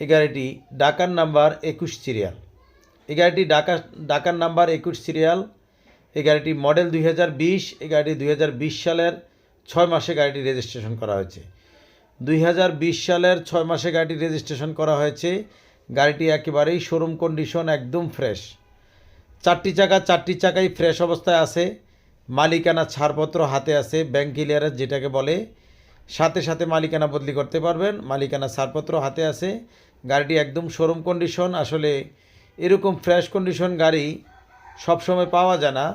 এই গাড়িটি ডাকার নাম্বার একুশ সিরিয়াল এই গাড়িটি ডাকা ডাকার নাম্বার একুশ সিরিয়াল এই গাড়িটি মডেল দুই হাজার বিশ এই গাড়িটি দুই হাজার বিশ সালের ছয় মাসে গাড়িটি রেজিস্ট্রেশন করা হয়েছে। দুই হাজার বিশ সালের ছয় মাসে গাড়িটি রেজিস্ট্রেশন করা হয়েছে। গাড়িটি একেবারেই শোরুম কন্ডিশন একদম ফ্রেশ চারটি চাকা, চারটি চাকাই ফ্রেশ অবস্থায় আছে। মালিকানা ছাড়পত্র হাতে আছে ব্যাংক ক্লিয়ারের যেটাকে বলে। সাথে সাথে মালিকানা বদলি করতে পারবেন। মালিকানা ছাড়পত্র হাতে আছে। গাড়িটি একদম শোরুম কন্ডিশন আসলে এরকম ফ্রেশ কন্ডিশন গাড়ি সবসময় পাওয়া যায় না।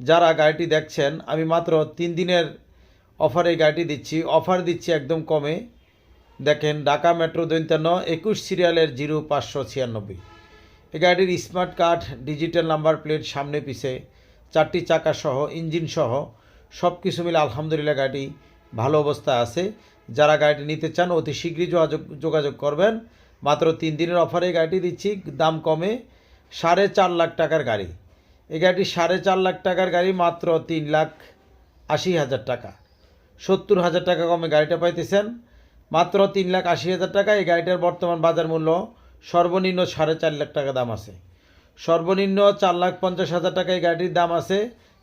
যারা গাড়িটি দেখছেন, আমি মাত্র তিন দিনের অফারে গাড়িটি দিচ্ছি। অফার দিচ্ছি একদম কমে। দেখেন, ঢাকা মেট্রো দৈন্তান্ন, একুশ সিরিয়ালের জিরো পাঁচশো ছিয়ানব্বই। এই গাড়ির smart card digital number plate সামনে পিছে চারটি চাকা সহ ইঞ্জিন সহ সব কিছু মিলে আলহামদুলিল্লাহ গাড়িটি ভালো অবস্থা আছে। যারা গাড়িটি নিতে চান, অতি শীঘ্রই যোগাযোগ যোগাযোগ করবেন। মাত্র তিন দিনের অফারে গাড়িটি দিচ্ছি। দাম কমে সাড়ে চার লাখ টাকার গাড়ি। এই গাড়িটি সাড়ে চার লাখ টাকার গাড়ি, মাত্র তিন লাখ আশি হাজার টাকা। সত্তর হাজার টাকা কমে গাড়িটা পাইতেছেন। মাত্র তিন লাখ আশি হাজার টাকা, এই গাড়িটার বর্তমান বাজার মূল্য সর্বনিম্ন সাড়ে চার লাখ টাকা দাম আছে। সর্বনিম্ন চার লাখ পঞ্চাশ হাজার টাকা এই গাড়িটির দাম আছে।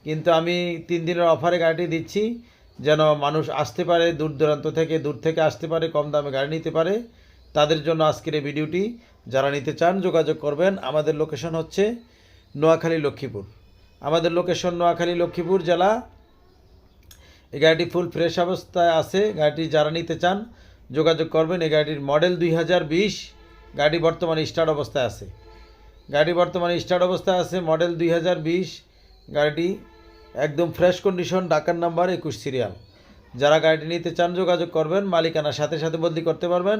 কিন্তু আমি তিন দিনের অফারে গাড়িটি দিচ্ছি, যেন মানুষ আসতে পারে, দূর দূরান্ত থেকে, দূর থেকে আসতে পারে, কম দামে গাড়ি নিতে পারে। তাদের জন্য আজকের এই ভিডিওটি। যারা নিতে চান যোগাযোগ করবেন, আমাদের লোকেশন হচ্ছে নোয়াখালী লক্ষ্মীপুর। আমাদের লোকেশন নোয়াখালী লক্ষ্মীপুর জেলা। এই গাড়িটি ফুল ফ্রেশ অবস্থায় আছে। গাড়িটি যারা নিতে চান যোগাযোগ করবেন। এই গাড়িটির মডেল দুই হাজার বিশ। গাড়ি বর্তমানে স্টার্ট অবস্থায় আছে। গাড়ি বর্তমানে স্টার্ট অবস্থায় আছে মডেল দুই হাজার বিশ। গাড়িটি একদম ফ্রেশ কন্ডিশন ডাকার নাম্বার একুশ সিরিয়াল যারা গাড়িটি নিতে চান যোগাযোগ করবেন, মালিকানার সাথে সাথে বদলি করতে পারবেন।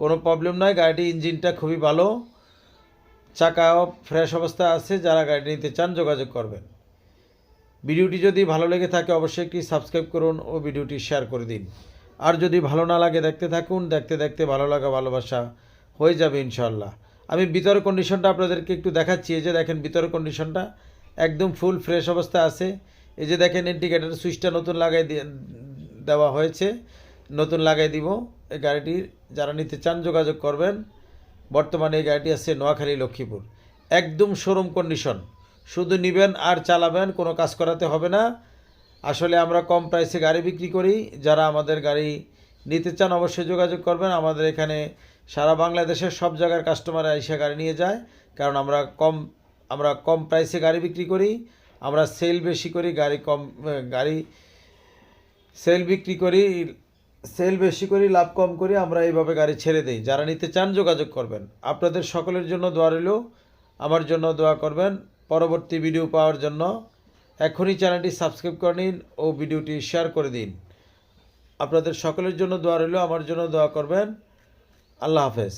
কোনো প্রবলেম নয়, গাড়িটি ইঞ্জিনটা খুবই ভালো। চাকাও ফ্রেশ অবস্থায় আছে, যারা গাড়িটি নিতে চান যোগাযোগ করবেন। ভিডিওটি যদি ভালো লেগে থাকে, অবশ্যই একটি সাবস্ক্রাইব করুন ও ভিডিওটি শেয়ার করে দিন। আর যদি ভালো না লাগে, দেখতে থাকুন। দেখতে দেখতে ভালো লাগা, ভালোবাসা হয়ে যাবে ইনশাল্লাহ আমি ভিতরের কন্ডিশনটা আপনাদেরকে একটু দেখাচ্ছি। এই যে দেখেন, ভিতরের কন্ডিশনটা একদম ফুল ফ্রেশ অবস্থা আছে। এই যে দেখেন ইন্ডিকেটার সুইচটা নতুন লাগাই দেওয়া হয়েছে। নতুন লাগাই দিব এই গাড়িটি যারা নিতে চান যোগাযোগ করবেন। বর্তমানে এই গাড়িটি আছে নোয়াখালী লক্ষ্মীপুর। একদম শোরুম কন্ডিশন শুধু নেবেন আর চালাবেন, কোনো কাজ করাতে হবে না। আসলে আমরা কম প্রাইসে গাড়ি বিক্রি করি। যারা আমাদের গাড়ি নিতে চান অবশ্যই যোগাযোগ করবেন। আমাদের এখানে সারা বাংলাদেশের সব জায়গার কাস্টমার এসে গাড়ি নিয়ে যায়। কারণ আমরা কম আমরা কম প্রাইসে গাড়ি বিক্রি করি। আমরা সেল বেশি করি, গাড়ি কম, গাড়ি সেল বিক্রি করি। সেল বেশি করি, লাভ কম করি, আমরা এইভাবে গাড়ি ছেড়ে দিই। যারা নিতে চান যোগাযোগ করবেন। আপনাদের সকলের জন্য দোয়া রইল। আমার জন্য দোয়া করবেন। পরবর্তী ভিডিও পাওয়ার জন্য এখনই চ্যানেলটি সাবস্ক্রাইব করে নিন ও ভিডিওটি শেয়ার করে দিন। আপনাদের সকলের জন্য দোয়া রইল। আমার জন্য দোয়া করবেন। আল্লাহ হাফেজ।